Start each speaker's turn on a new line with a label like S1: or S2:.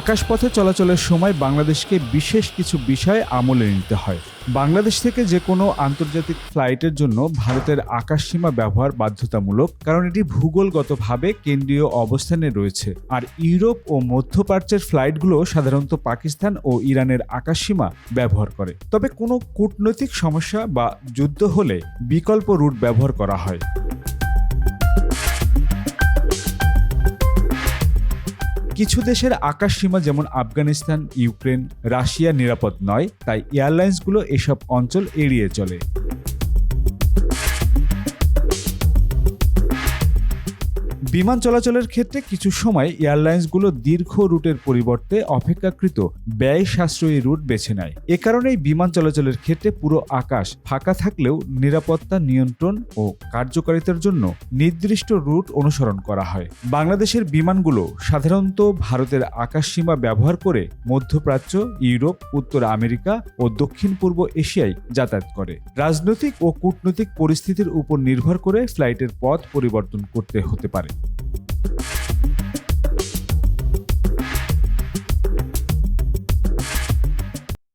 S1: আকাশপথে চলাচলের সময় বাংলাদেশকে বিশেষ কিছু বিষয় আমলে নিতে হয়। বাংলাদেশ থেকে যে কোনো আন্তর্জাতিক ফ্লাইটের জন্য ভারতের আকাশসীমা ব্যবহার বাধ্যতামূলক, কারণ এটি ভূগোলগতভাবে কেন্দ্রীয় অবস্থানে রয়েছে। আর ইউরোপ ও মধ্যপ্রাচ্যের ফ্লাইটগুলো সাধারণত পাকিস্তান ও ইরানের আকাশসীমা ব্যবহার করে। তবে কোনো কূটনৈতিক সমস্যা বা যুদ্ধ হলে বিকল্প রুট ব্যবহার করা হয়। কিছু দেশের আকাশ সীমা যেমন আফগানিস্তান, ইউক্রেন, রাশিয়া নিরাপদ নয়, তাই এয়ারলাইন্সগুলো এসব অঞ্চল এড়িয়ে চলে। বিমান চলাচলের ক্ষেত্রে কিছু সময় এয়ারলাইন্সগুলো দীর্ঘ রুটের পরিবর্তে অপেক্ষাকৃত ব্যয় সাশ্রয়ী রুট বেছে নেয়। এ কারণেই বিমান চলাচলের ক্ষেত্রে পুরো আকাশ ফাঁকা থাকলেও নিরাপত্তা নিয়ন্ত্রণ ও কার্যকারিতার জন্য নির্দিষ্ট রুট অনুসরণ করা হয়। বাংলাদেশের বিমানগুলো সাধারণত ভারতের আকাশসীমা ব্যবহার করে মধ্যপ্রাচ্য, ইউরোপ, উত্তর আমেরিকা ও দক্ষিণ পূর্ব এশিয়ায় যাতায়াত করে। রাজনৈতিক ও কূটনৈতিক পরিস্থিতির উপর নির্ভর করে ফ্লাইটের পথ পরিবর্তন করতে হতে পারে।